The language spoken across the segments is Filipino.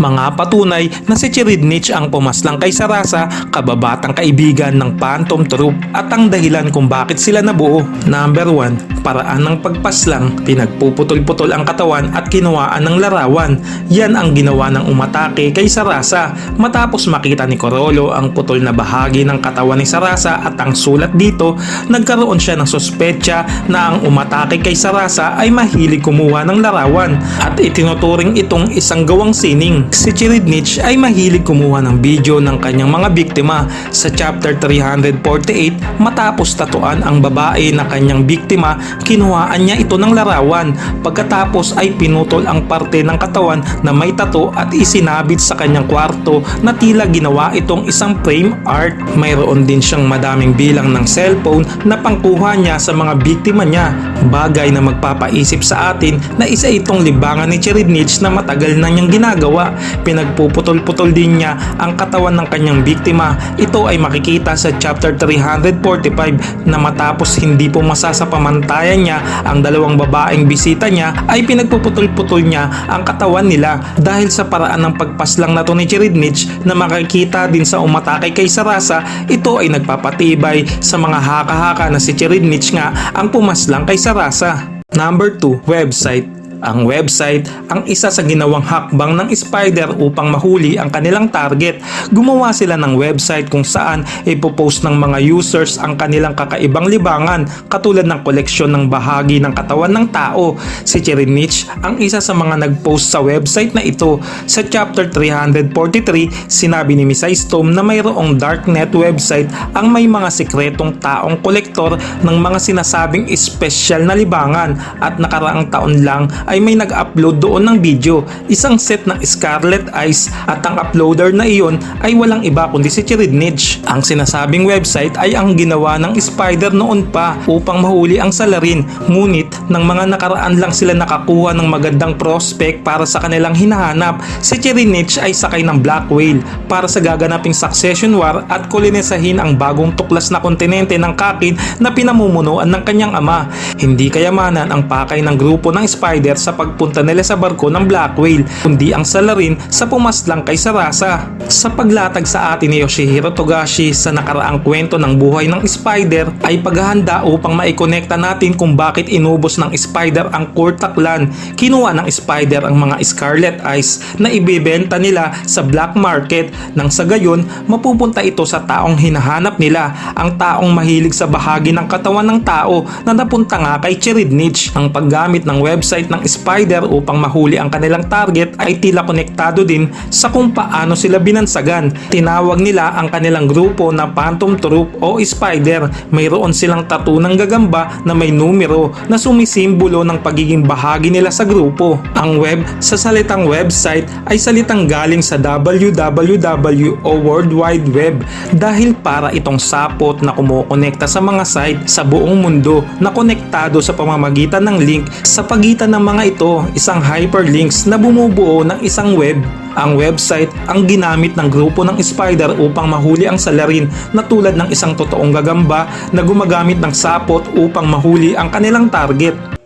Mga patunay na si Chiridnich ang pumaslang kay Sarasa, kababatang kaibigan ng Phantom Troop at ang dahilan kung bakit sila nabuo. Number 1, paraan ng pagpaslang, pinagpuputol-putol ang katawan at kinuhaan ng larawan. Yan ang ginawa ng umatake kay Sarasa. Matapos makita ni Corolo ang putol na bahagi ng katawan ni Sarasa at ang sulat dito, nagkaroon siya ng sospecha na ang umatake kay Sarasa ay mahilig kumuha ng larawan at itinuturing itong isang gawang sining. Si Chiridnich ay mahilig kumuha ng video ng kanyang mga biktima sa chapter 348 matapos tatuan ang babae na kanyang biktima. Kinuhaan niya ito ng larawan. Pagkatapos ay pinutol ang parte ng katawan na may tato at isinabit sa kanyang kwarto na tila ginawa itong isang frame art. Mayroon din siyang madaming bilang ng cellphone na pangkuha niya sa mga biktima niya. Bagay na magpapaisip sa atin na isa itong libangan ni Chiridnich na matagal na niyang ginagawa pinagpuputol-putol din niya ang katawan ng kanyang biktima ito ay makikita sa chapter 345 na matapos hindi pumasa sa pamantayan niya ang dalawang babaeng bisita niya ay pinagpuputol-putol niya ang katawan nila dahil sa paraan ng pagpaslang na to ni Chiridnich na makikita din sa umatake kay Sarasa ito ay nagpapatibay sa mga haka-haka na si Chiridnich nga ang pumaslang kay Sarasa. Number 2, website. Ang website ang isa sa ginawang hakbang ng Spider upang mahuli ang kanilang target. Gumawa sila ng website kung saan ipopost ng mga users ang kanilang kakaibang libangan katulad ng koleksyon ng bahagi ng katawan ng tao. Si Chirinich ang isa sa mga nagpost sa website na ito. Sa chapter 343, sinabi ni Miss Storm na mayroong darknet website ang may mga sikretong taong kolektor ng mga sinasabing espesyal na libangan at nakaraang taon lang ay may nag-upload doon ng video, isang set ng Scarlet Eyes at ang uploader na iyon ay walang iba kundi si Chiridnich. Ang sinasabing website ay ang ginawa ng Spider noon pa upang mahuli ang salarin ngunit ng mga nakaraan lang sila nakakuha ng magandang prospect para sa kanilang hinahanap. Si Chiridnich ay sakay ng Black Whale para sa gaganaping succession war at kolonisahin ang bagong tuklas na kontinente ng Kakin na pinamumunuan ng kanyang ama. Hindi kayamanan ang pakay ng grupo ng Spider sa pagpunta nila sa barko ng Black Whale, kundi ang salarin sa pumaslang kay Sarasa. Sa paglatag sa atin ni Yoshihiro Togashi sa nakaraang kwento ng buhay ng Spider ay paghahanda upang maikonekta natin kung bakit inubos ng Spider ang Kurta clan. Kinuha ng Spider ang mga Scarlet Eyes na ibebenta nila sa black market nang sa gayon mapupunta ito sa taong hinahanap nila, ang taong mahilig sa bahagi ng katawan ng tao na napunta nga kay Chiridnich. Ang paggamit ng website ng Spider upang mahuli ang kanilang target ay tila konektado din sa kung paano sila binansagan. Tinawag nila ang kanilang grupo na Phantom Troop o Spider. Mayroon silang tattoo ng gagamba na may numero na sumisimbolo ng pagiging bahagi nila sa grupo. Ang web sa salitang website ay salitang galing sa www o World Wide Web dahil para itong sapot na kumukonekta sa mga site sa buong mundo na konektado sa pamamagitan ng link sa pagitan ng mga ito isang hyperlinks na bumubuo ng isang web ang website ang ginamit ng grupo ng Spider upang mahuli ang salarin na tulad ng isang totoong gagamba na gumagamit ng sapot upang mahuli ang kanilang target.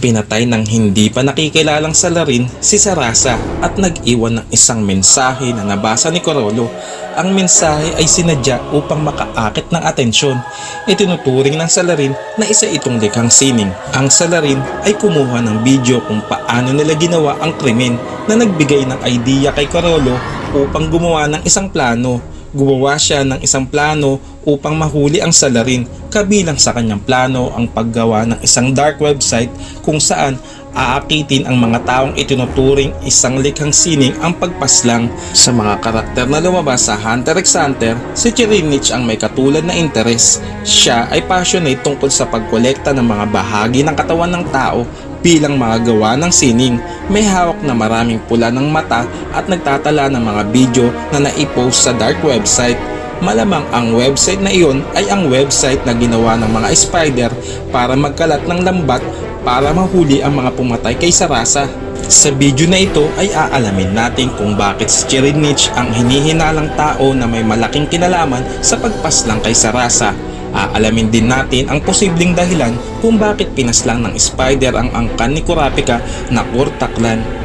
Pinatay ng hindi pa nakikilalang salarin si Sarasa at nag-iwan ng isang mensahe na nabasa ni Corolo. Ang mensahe ay sinadya upang makaakit ng atensyon. Itinuturing ng salarin na isa itong likhang sining. Ang salarin ay kumuha ng video kung paano nila ginawa ang krimen na nagbigay ng idea kay Corolo upang gumawa ng isang plano. Gumawa siya ng isang plano upang mahuli ang salarin kabilang sa kanyang plano ang paggawa ng isang dark website kung saan aakitin ang mga taong itinuturing isang likhang sining ang pagpaslang sa mga karakter na lumabas sa Hunter x Hunter si Chirinich ang may katulad na interes siya ay passionate tungkol sa pagkolekta ng mga bahagi ng katawan ng tao bilang mga gawa ng sining. May hawak na maraming pula ng mata at nagtatala ng mga video na naipost sa dark website. Malamang ang website na iyon ay ang website na ginawa ng mga spider para magkalat ng lambat para mahuli ang mga pumatay kay Sarasa. Sa video na ito ay aalamin natin kung bakit si Chirinich ang hinihinalang tao na may malaking kinalaman sa pagpaslang kay Sarasa. Aalamin din natin ang posibleng dahilan kung bakit pinaslang ng Spider ang angkan ni Kurapika na Kurtaklan.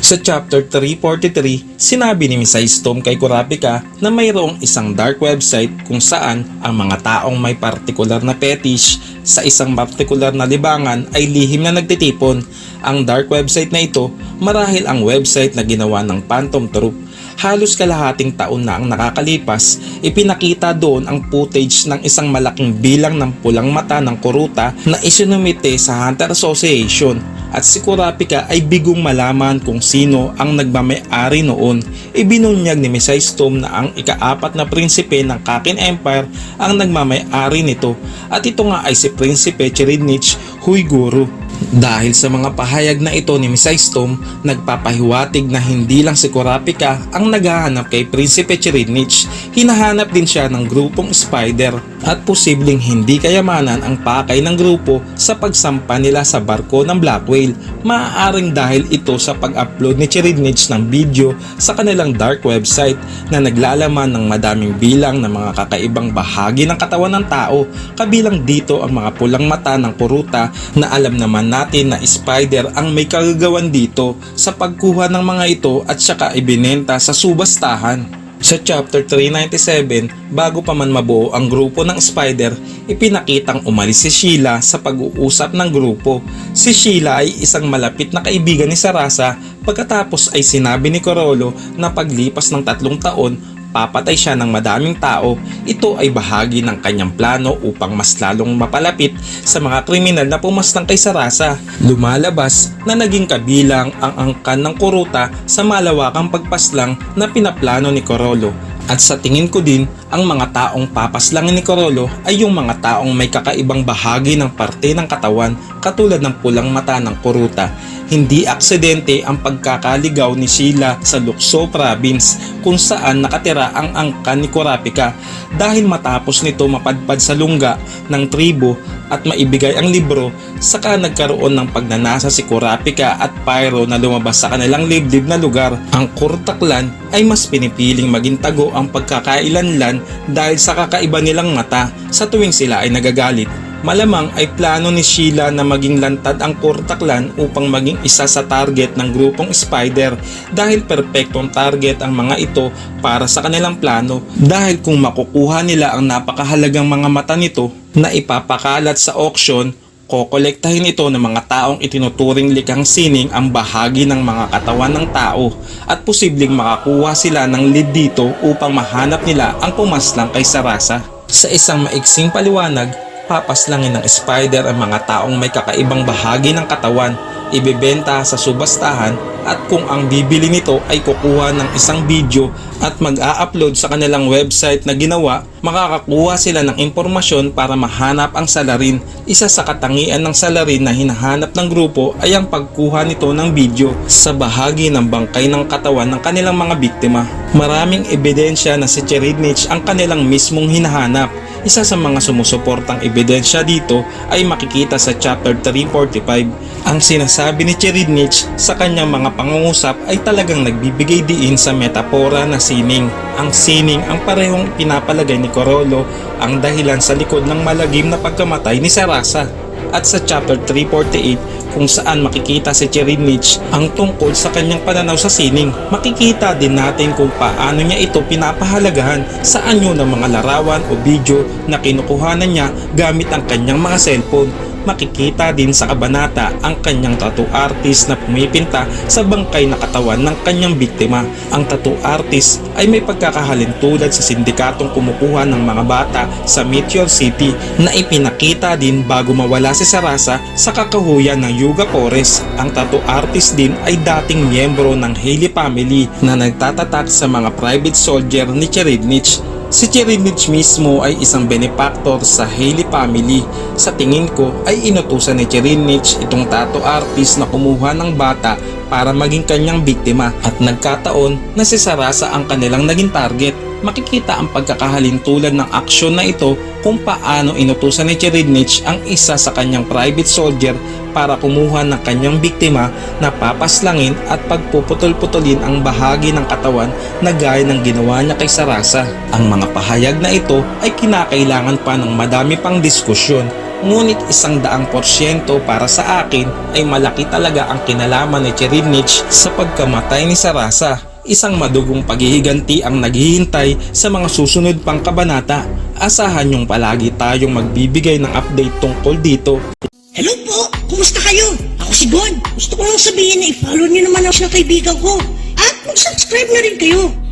Sa chapter 343, sinabi ni Miss Storm kay Kurapika na mayroong isang dark website kung saan ang mga taong may partikular na fetish sa isang partikular na libangan ay lihim na nagtitipon. Ang dark website na ito marahil ang website na ginawa ng Phantom Troop. Halos kalahating taon na ang nakakalipas, ipinakita doon ang footage ng isang malaking bilang ng pulang mata ng kuruta na isinumite sa Hunter Association at si Kurapika ay bigong malaman kung sino ang nagmamayari noon. Ibinunyag ni Miss Storm na ang ikaapat na prinsipe ng Kakin Empire ang nagmamayari nito at ito nga ay si Prinsipe Chiridnich Huiguru. Dahil sa mga pahayag na ito ni Miss Storm, nagpapahiwatig na hindi lang si Kurapika ang naghahanap kay Prinsipe Chiridnich, hinahanap din siya ng grupong Spider at posibleng hindi kayamanan ang pakay ng grupo sa pagsampa nila sa barko ng Black Whale. Maaaring dahil ito sa pag-upload ni Chiridnich ng video sa kanilang dark website na naglalaman ng madaming bilang ng mga kakaibang bahagi ng katawan ng tao kabilang dito ang mga pulang mata ng kuruta na alam naman natin na spider ang may kagagawan dito sa pagkuha ng mga ito at saka ibinenta sa subastahan. Sa chapter 397, bago pa man mabuo ang grupo ng Spider, ipinakitang umalis si Sheila sa pag-uusap ng grupo. Si Sheila ay isang malapit na kaibigan ni Sarasa pagkatapos ay sinabi ni Corolo na paglipas ng tatlong taon papatay siya ng madaming tao, ito ay bahagi ng kanyang plano upang mas lalong mapalapit sa mga kriminal na pumaslang kay Sarasa. Lumalabas na naging kabilang ang angkan ng kuruta sa malawakang pagpaslang na pinaplano ni Corolo. At sa tingin ko din, ang mga taong papaslangin ni Corolo ay yung mga taong may kakaibang bahagi ng parte ng katawan katulad ng pulang mata ng kuruta. Hindi aksidente ang pagkakaligaw ni Sheila sa Lukso Province kung saan nakatira ang angkan ni Kurapika dahil matapos nito mapadpad sa lungga ng tribo at maibigay ang libro saka nagkaroon ng pagnanasa si Kurapika at Pyro na lumabas sa kanilang liblib na lugar. Ang Kurtaklan ay mas pinipiling maging tago ang pagkakailanlan dahil sa kakaiba nilang mata sa tuwing sila ay nagagalit. Malamang ay plano ni Sheila na maging lantad ang Kurtaklan upang maging isa sa target ng grupong Spider dahil perpektong target ang mga ito para sa kanilang plano dahil kung makukuha nila ang napakahalagang mga mata nito na ipapakalat sa auction kokolektahin ito ng mga taong itinuturing likang sining ang bahagi ng mga katawan ng tao at posibleng makakuha sila ng lead dito upang mahanap nila ang pumaslang kay Sarasa. Sa isang maiksing paliwanag, papaslangin ng spider ang mga taong may kakaibang bahagi ng katawan, ibebenta sa subastahan at kung ang bibili nito ay kukuha ng isang video at mag-a-upload sa kanilang website na ginawa, makakakuha sila ng impormasyon para mahanap ang salarin. Isa sa katangian ng salarin na hinahanap ng grupo ay ang pagkuha nito ng video sa bahagi ng bangkay ng katawan ng kanilang mga biktima. Maraming ebidensya na si Cheridnich ang kanilang mismong hinahanap. Isa sa mga sumusuportang ebidensya dito ay makikita sa chapter 345. Ang sinasabi ni Cheridnich sa kanyang mga pangungusap ay talagang nagbibigay diin sa metapora na sining. Ang sining ang parehong pinapalagay ni Corolo ang dahilan sa likod ng malagim na pagkamatay ni Sarasa. At sa chapter 348 kung saan makikita si Cheridnich ang tungkol sa kanyang pananaw sa sining. Makikita din natin kung paano niya ito pinapahalagahan sa anyo ng mga larawan o video na kinukuhanan niya gamit ang kanyang mga cellphone makikita din sa kabanata ang kanyang tattoo artist na pumipinta sa bangkay na katawan ng kanyang biktima. Ang tattoo artist ay may pagkakahalin tulad sa sindikatong kumukuha ng mga bata sa Meteor City na ipinakita din bago mawala si Sarasa sa kakahuyan ng Yuga Forest. Ang tattoo artist din ay dating miyembro ng Haley family na nagtatatak sa mga private soldier ni Cheridnich Si Cheridnich mismo ay isang benefactor sa Haley family. Sa tingin ko ay inutusan ni Cheridnich itong tattoo artist na kumuha ng bata para maging kanyang biktima at nagkataon na si Sarasa ang kanilang naging target. Makikita ang pagkakahalin tulad ng aksyon na ito kung paano inutusan ni Cheridnich ang isa sa kanyang private soldier para kumuha ng kanyang biktima na papaslangin at pagpuputol-putulin ang bahagi ng katawan na gaya ng ginawa niya kay Sarasa. Ang mga pahayag na ito ay kinakailangan pa ng madami pang diskusyon Ngunit isang daang porsyento para sa akin ay malaki talaga ang kinalaman ni Cherinich sa pagkamatay ni Sarasa. Isang madugong paghihiganti ang naghihintay sa mga susunod pang kabanata. Asahan niyong palagi tayong magbibigay ng update tungkol dito. Hello po! Kumusta kayo? Ako si Gon. Gusto ko lang sabihin na i-follow niyo naman ang mga kaibigan ko. At mag-subscribe na rin kayo